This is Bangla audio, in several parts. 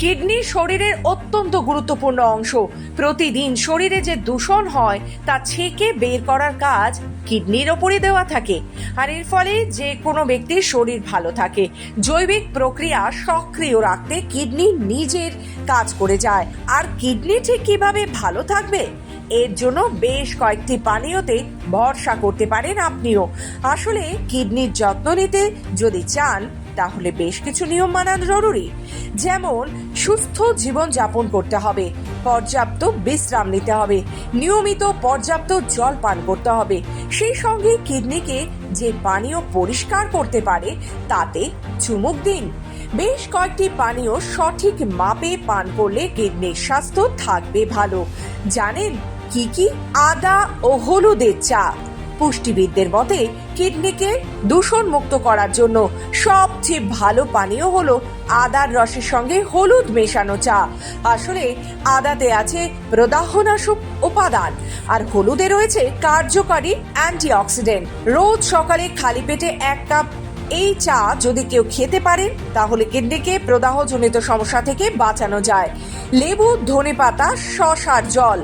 কিডনি শরীরের অত্যন্ত গুরুত্বপূর্ণ অংশ। প্রতিদিন শরীরে যে দূষণ হয়, তা ছেঁকে বের করার কাজ কিডনির ওপরই দেওয়া থাকে। আর এর ফলে যে কোনো ব্যক্তির শরীর ভালো থাকে। জৈবিক প্রক্রিয়া সক্রিয় রাখতে কিডনি নিজের কাজ করে যায়। আর কিডনি ঠিক কীভাবে ভালো থাকবে? এর জন্য বেশ কয়েকটি পানীয়তে ভরসা করতে পারেন আপনিও। আসলে কিডনির যত্ন নিতে যদি চান তাহলে বেশ কিছু নিয়ম মানা জরুরি। যেমন, সুস্থ জীবন যাপন করতে হবে, পর্যাপ্ত বিশ্রাম নিতে হবে, নিয়মিত পর্যাপ্ত জল পান করতে হবে। সেই সঙ্গে কিডনিকে যে পানীয় পরিষ্কার করতে পারে, তাতে চুমুক দিন। বেশ কয়েকটি পানীয় সঠিক মাপে পান করলে কিডনির স্বাস্থ্য থাকবে ভালো। জানেন কি কি? আদা ও হলুদের চা। পুষ্টিবিদদের মতে, কিডনিকে দূষণ মুক্ত করার জন্য সবচেয়ে ভালো পানীয় হলো আদার রসের সঙ্গে হলুদ মেশানো চা। আসলে আদাতে আছে প্রদাহনাশক উপাদান, আর হলুদে রয়েছে কার্যকারী অ্যান্টিঅক্সিডেন্ট। রোজ সকালে খালি পেটে এক কাপ এই চা যদি কেউ খেতে পারে, তাহলে কিডনিকে প্রদাহজনিত সমস্যা থেকে বাঁচানো যায়। লেবু, ধনেপাতা, শশার জল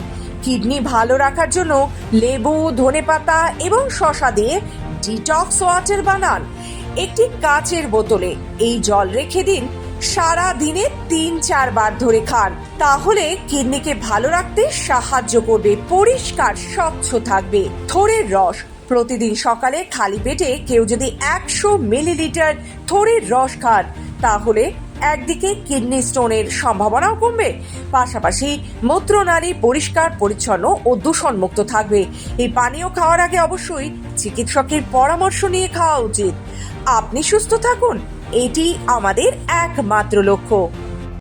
কিডনি ভালো রাখার জন্য লেবু, ধনেপাতা এবং শশা দিয়ে ডিটক্স ওয়াটার বানান। একটি কাচের বোতলে এই জল রেখে দিন। সারা দিনে তিন চারবার ধরে খান। তাহলে কিডনিকে ভালো রাখতে সাহায্য করবে, পরিষ্কার, স্বচ্ছ থাকবে। থোড়ের রস। প্রতিদিন সকালে খালি পেটে কেউ যদি একশো মিলিলিটার থোড়ের রস খান, তাহলে একদিকে কিডনি স্টোনের সম্ভাবনাও কমবে, পাশাপাশি মূত্রনালী পরিষ্কার, পরিচ্ছন্ন ও দূষণমুক্ত থাকবে। এই পানীয় খাওয়ার আগে অবশ্যই চিকিৎসকের পরামর্শ নিয়ে খাওয়া উচিত। আপনি সুস্থ থাকুন, এটি আমাদের একমাত্র লক্ষ্য।